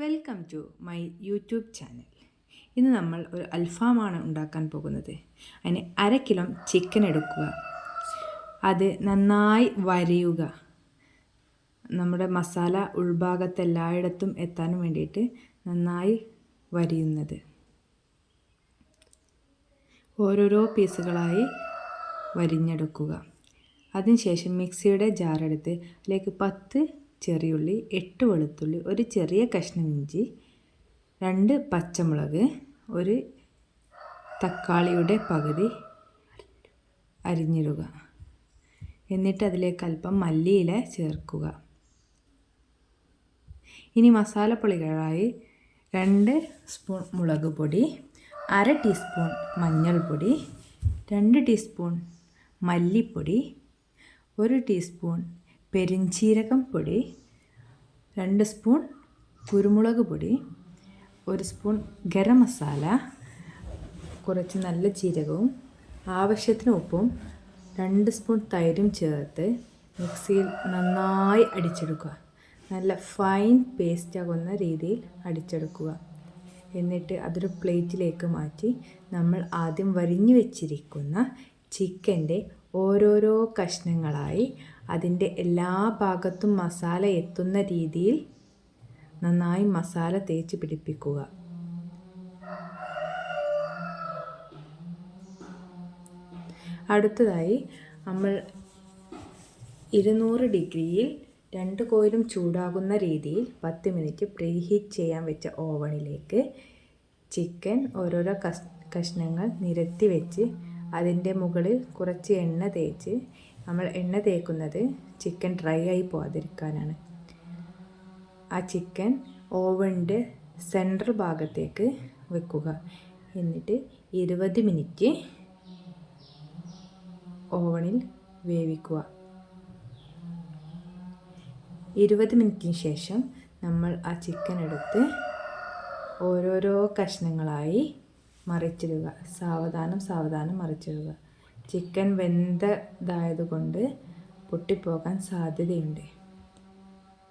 Welcome to my YouTube channel ഇന്ന് നമ്മൾ ഒരു അൽഫാമാണ് ഉണ്ടാക്കാൻ പോകുന്നത്. അതിന് അര കിലോ ചിക്കൻ എടുക്കുക. അത് നന്നായി വരയുക. നമ്മുടെ മസാല ഉൾഭാഗത്ത് എല്ലായിടത്തും എത്താൻ വേണ്ടിയിട്ട് നന്നായി വരിയുന്നത്. ഓരോരോ പീസുകളായി വരിഞ്ഞെടുക്കുക. അതിനുശേഷം മിക്സിയുടെ ജാറെടുത്ത് അതിലേക്ക് പത്ത് ചെറിയുള്ളി എട്ട് വെളുത്തുള്ളി ഒരു ചെറിയ കഷ്ണം ഇഞ്ചി രണ്ട് പച്ചമുളക് ഒരു തക്കാളിയുടെ പകുതി അരിഞ്ഞിടുക. എന്നിട്ട് അതിലേക്ക് അല്പം മല്ലിയില ചേർക്കുക. ഇനി മസാലപ്പൊടികളായി രണ്ട് സ്പൂൺ മുളക് പൊടി അര ടീസ്പൂൺ മഞ്ഞൾപ്പൊടി രണ്ട് ടീസ്പൂൺ മല്ലിപ്പൊടി ഒരു ടീസ്പൂൺ പെരിഞ്ചീരകം പൊടി രണ്ട് സ്പൂൺ കുരുമുളക് പൊടി ഒരു സ്പൂൺ ഗരം മസാല കുറച്ച് നല്ല ജീരകവും ആവശ്യത്തിന് ഉപ്പും രണ്ട് സ്പൂൺ തൈരും ചേർത്ത് മിക്സിയിൽ നന്നായി അടിച്ചെടുക്കുക. നല്ല ഫൈൻ പേസ്റ്റ് ആകുന്ന രീതിയിൽ അടിച്ചെടുക്കുക. എന്നിട്ട് അതൊരു പ്ലേറ്റിലേക്ക് മാറ്റി നമ്മൾ ആദ്യം വരിഞ്ഞു വെച്ചിരിക്കുന്ന ചിക്കന്റെ ഓരോരോ കഷ്ണങ്ങളായി അതിന്റെ എല്ലാ ഭാഗത്തും മസാല എത്തുന്ന രീതിയിൽ നന്നായി മസാല തേച്ച് പിടിപ്പിക്കുക. അടുത്തതായി നമ്മൾ ഇരുന്നൂറ് ഡിഗ്രിയിൽ രണ്ട് കോയിലും ചൂടാകുന്ന രീതിയിൽ പത്ത് മിനിറ്റ് പ്രീഹീറ്റ് ചെയ്യാൻ വെച്ച ഓവണിലേക്ക് ചിക്കൻ ഓരോരോ കഷ് കഷ്ണങ്ങൾ നിരത്തി വെച്ച് അതിന്റെ മുകളിൽ കുറച്ച് എണ്ണ തേച്ച് നമ്മൾ എണ്ണ തേക്കുന്നത് ചിക്കൻ ഡ്രൈ ആയി പോകാതിരിക്കാനാണ് ആ ചിക്കൻ ഓവന്റെ സെൻട്രൽ ഭാഗത്തേക്ക് വെക്കുക. എന്നിട്ട് ഇരുപത് മിനിറ്റ് ഓവണിൽ വേവിക്കുക. ഇരുപത് മിനിറ്റിന് ശേഷം നമ്മൾ ആ ചിക്കൻ എടുത്ത് ഓരോരോ കഷ്ണങ്ങളായി മറിച്ചിടുക. സാവധാനം സാവധാനം മറിച്ചിടുക. ചിക്കൻ വെന്തതായതുകൊണ്ട് പൊട്ടിപ്പോകാൻ സാധ്യതയുണ്ട്.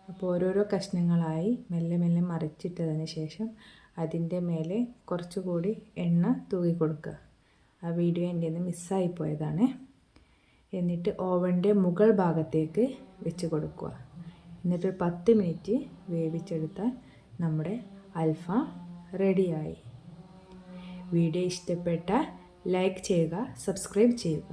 അപ്പോൾ ഓരോരോ കഷ്ണങ്ങളായി മെല്ലെ മെല്ലെ മറിച്ചിട്ടതിന് ശേഷം അതിന്റെ മേലെ കുറച്ചുകൂടി എണ്ണ തൂകി കൊടുക്കുക. ആ വീഡിയോ എന്റെ നിന്ന് മിസ്സായി പോയതാണ്. എന്നിട്ട് ഓവന്റെ മുകൾ ഭാഗത്തേക്ക് വെച്ച് കൊടുക്കുക. എന്നിട്ട് പത്ത് മിനിറ്റ് വേവിച്ചെടുത്താൽ നമ്മുടെ അൽഫാം റെഡിയായി. വീഡിയോ ഇഷ്ടപ്പെട്ട ലൈക്ക് ചെയ്യുക സബ്സ്ക്രൈബ് ചെയ്യുക